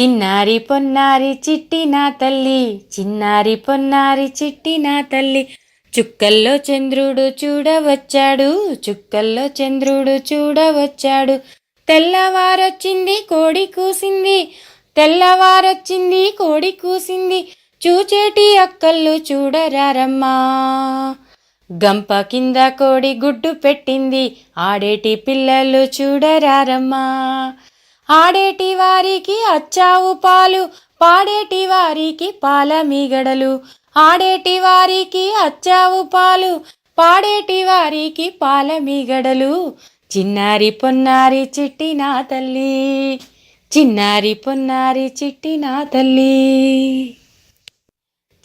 చిన్నారి పొన్నారి చిట్టి నా తల్లి చిన్నారి పొన్నారి చిట్టి నా తల్లి. చుక్కల్లో చంద్రుడు చూడవచ్చాడు చుక్కల్లో చంద్రుడు చూడవచ్చాడు. తెల్లవారొచ్చింది కోడి కూసింది. తెల్లవారొచ్చింది కోడి కూసింది. చూచేటి అక్కళ్ళు చూడరారమ్మా. గంప కింద కోడి గుడ్డు పెట్టింది. ఆడేటి పిల్లలు చూడరారమ్మా. ఆడేటి వారికి అచ్చావు పాలు పాడేటి వారికి పాల మీగడలు ఆడేటి వారికి అచ్చావు పాలు పాడేటి వారికి పాల మీగడలు చిన్నారి పొన్నారి చిట్టి నా తల్లి చిన్నారి పొన్నారి చిట్టి నా తల్లి.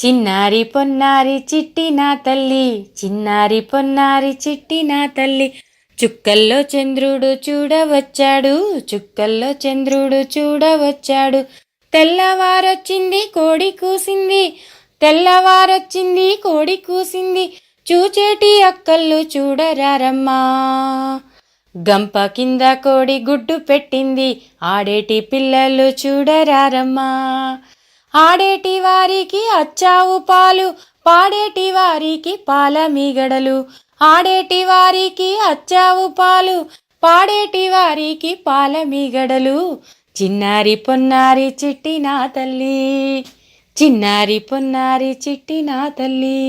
చిన్నారి పొన్నారి చిట్టి నా తల్లి చిన్నారి పొన్నారి చిట్టి నా తల్లి. చుక్కల్లో చంద్రుడు చూడవచ్చాడు చుక్కల్లో చంద్రుడు చూడవచ్చాడు. తెల్లవారొచ్చింది కోడి కూసింది. తెల్లవారొచ్చింది కోడి కూసింది. చూచేటి అక్కళ్ళు చూడరారమ్మా. గంప కింద కోడి గుడ్డు పెట్టింది. ఆడేటి పిల్లలు చూడరారమ్మా. ఆడేటి వారికి అచ్చావు పాలు పాడేటి వారికి పాల మీగడలు ఆడేటి వారికి అచ్చావు పాలు పాడేటి వారికి పాల మీగడలు చిన్నారి పొన్నారి చిట్టి నా తల్లి చిన్నారి పొన్నారి చిట్టి నా తల్లి.